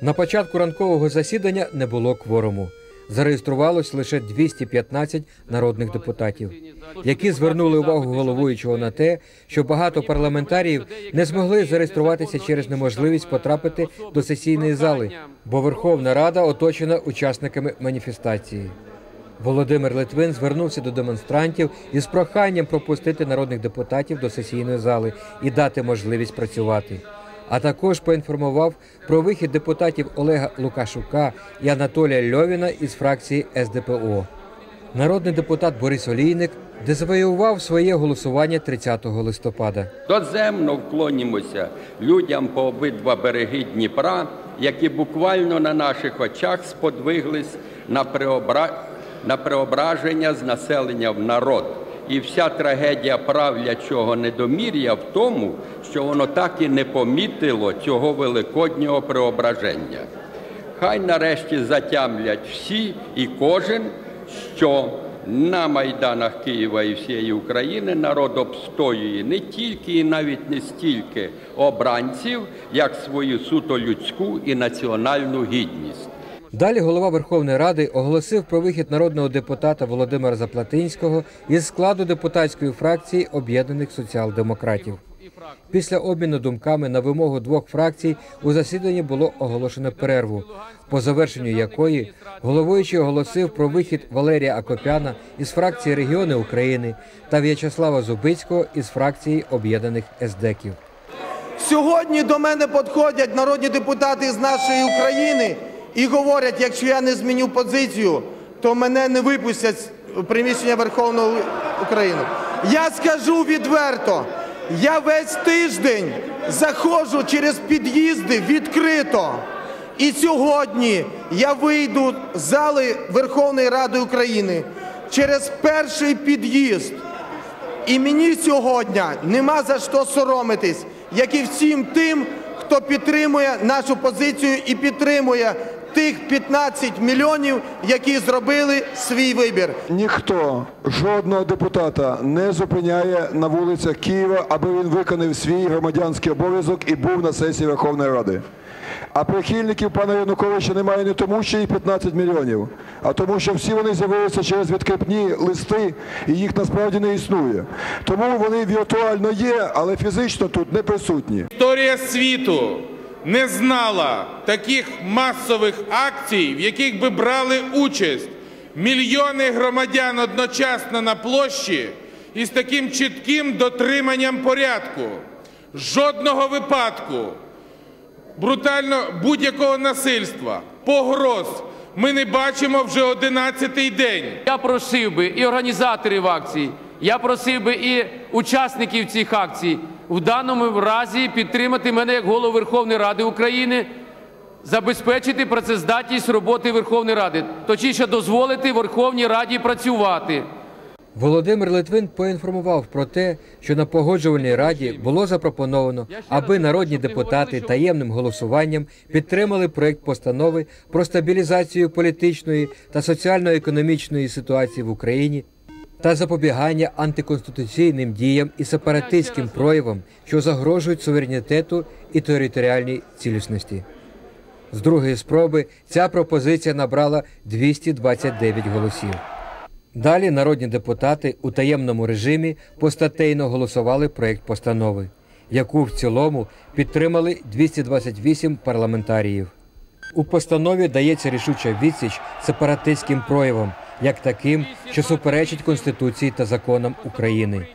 На початку ранкового засідання не було кворуму. Зареєструвалось лише 215 народних депутатів, які звернули увагу головуючого на те, що багато парламентаріїв не змогли зареєструватися через неможливість потрапити до сесійної зали, бо Верховна Рада оточена учасниками маніфестації. Володимир Литвин звернувся до демонстрантів із проханням пропустити народних депутатів до сесійної зали і дати можливість працювати. А також поінформував про вихід депутатів Олега Лукашука і Анатолія Льовіна із фракції СДПО. Народний депутат Борис Олійник дезавоював своє голосування 30 листопада. Доземно вклонімося людям по обидва береги Дніпра, які буквально на наших очах сподвиглись на, преобра... на преображення з населення в народ. І вся трагедія правлячого недомір'я в тому, що воно так і не помітило цього великоднього преображення. Хай нарешті затямлять всі і кожен, що на майданах Києва і всієї України народ обстоює не тільки і навіть не стільки обранців, як свою суто людську і національну гідність. Далі голова Верховної Ради оголосив про вихід народного депутата Володимира Заплатинського із складу депутатської фракції об'єднаних соціал-демократів. Після обміну думками на вимогу двох фракцій у засіданні було оголошено перерву, по завершенню якої головуючий оголосив про вихід Валерія Акопяна із фракції Регіони України та В'ячеслава Зубицького із фракції об'єднаних ЕСДЕКів. Сьогодні до мене підходять народні депутати з нашої України і говорять, якщо я не зміню позицію, то мене не випустять з приміщення Верховної України. Я скажу відверто, я весь тиждень заходжу через під'їзди відкрито. І сьогодні я вийду з зали Верховної Ради України через перший під'їзд. І мені сьогодні нема за що соромитись, як і всім тим, хто підтримує нашу позицію і підтримує тих 15 мільйонів, які зробили свій вибір. Ніхто жодного депутата не зупиняє на вулицях Києва, аби він виконав свій громадянський обов'язок і був на сесії Верховної Ради. А прихильників пана Януковича немає не тому, що їх 15 мільйонів, а тому, що всі вони з'явилися через відкрипні листи, і їх насправді не існує. Тому вони віртуально є, але фізично тут не присутні. Історія світу не знала таких масових акцій, в яких би брали участь мільйони громадян одночасно на площі і з таким чітким дотриманням порядку. Жодного випадку брутально будь-якого насильства, погроз ми не бачимо вже 11-й день. Я просив би і організаторів акцій, я просив би і учасників цих акцій в даному разі підтримати мене як голову Верховної Ради України, забезпечити працездатність роботи Верховної Ради, точніше дозволити Верховній Раді працювати. Володимир Литвин поінформував про те, що на погоджувальній раді було запропоновано, аби народні депутати таємним голосуванням підтримали проект постанови про стабілізацію політичної та соціально-економічної ситуації в Україні та запобігання антиконституційним діям і сепаратистським проявам, що загрожують суверенітету і територіальній цілісності. З другої спроби ця пропозиція набрала 229 голосів. Далі народні депутати у таємному режимі постатейно голосували проєкт постанови, яку в цілому підтримали 228 парламентаріїв. У постанові дається рішуча відсіч сепаратистським проявам, як таким, що суперечить Конституції та законам України.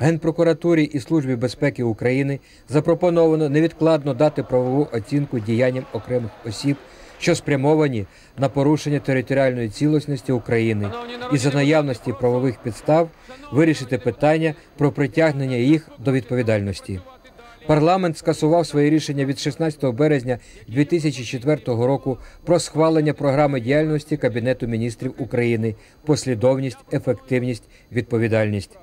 Генпрокуратурі і Службі безпеки України запропоновано невідкладно дати правову оцінку діянням окремих осіб, що спрямовані на порушення територіальної цілісності України, і за наявності правових підстав вирішити питання про притягнення їх до відповідальності. Парламент скасував своє рішення від 16 березня 2004 року про схвалення програми діяльності Кабінету міністрів України, послідовність, ефективність, відповідальність.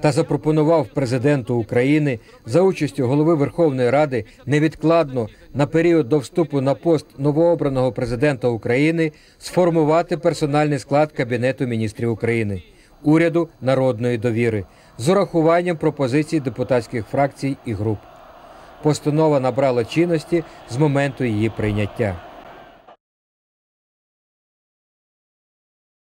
Та запропонував президенту України за участю голови Верховної Ради невідкладно на період до вступу на пост новообраного президента України сформувати персональний склад Кабінету міністрів України, уряду народної довіри з урахуванням пропозицій депутатських фракцій і груп. постанова набрала чинності з моменту її прийняття.